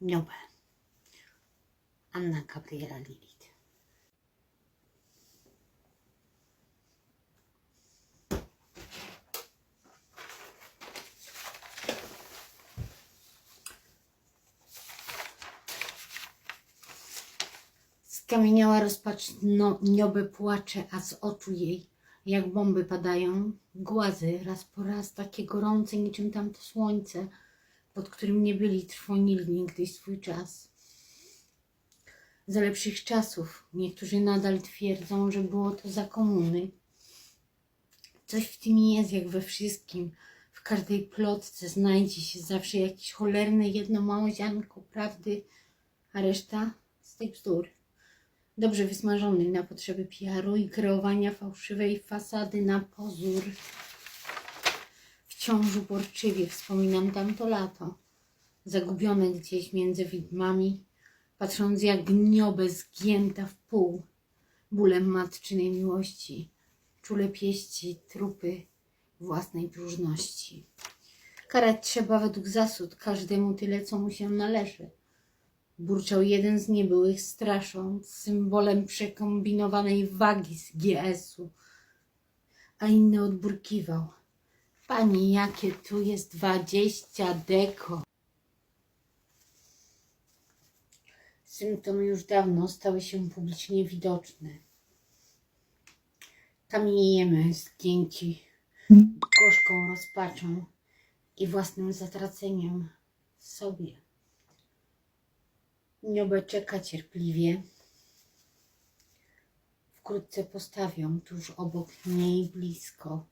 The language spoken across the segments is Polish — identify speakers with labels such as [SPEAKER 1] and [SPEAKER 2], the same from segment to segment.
[SPEAKER 1] Niobę. Anna Gabriela Lilith. Skamieniała rozpacz no, niobę płacze, a z oczu jej, jak bomby padają, głazy raz po raz takie gorące niczym tamto słońce, pod którym nie byli trwonili niegdyś swój czas. Za lepszych czasów niektórzy nadal twierdzą, że było to za komuny. Coś w tym jest, jak we wszystkim. W każdej plotce znajdzie się zawsze jakieś cholerne jedno małe ziarnko prawdy, a reszta z tych bzdur. Dobrze wysmażony na potrzeby PR-u i kreowania fałszywej fasady na pozór. Wciąż uporczywie wspominam tamto lato, zagubione gdzieś między widmami, patrząc jak gniobę zgięta w pół, bólem matczynej miłości, czule pieści trupy własnej próżności. Karać trzeba według zasad każdemu tyle, co mu się należy. Burczał jeden z niebyłych strasząc, symbolem przekombinowanej wagi z GS-u, a inny odburkiwał. Pani, jakie tu jest dwadzieścia deko. Symptomy już dawno stały się publicznie widoczne. Kamniejemy zgięci gorzką rozpaczą i własnym zatraceniem sobie. Niobę czeka cierpliwie. Wkrótce postawią tuż obok niej blisko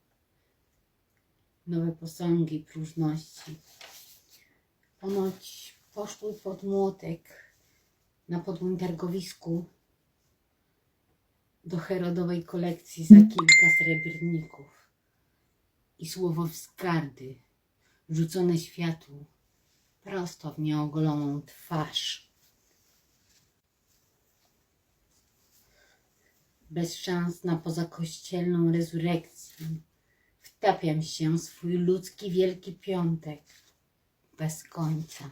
[SPEAKER 1] nowe posągi próżności. Ponoć poszły pod młotek na podłym targowisku do Herodowej kolekcji za kilka srebrników i słowo wzgardy rzucone światłu prosto w nieogoloną twarz. Bez szans na pozakościelną rezurekcję wtapiam się swój ludzki wielki piątek bez końca.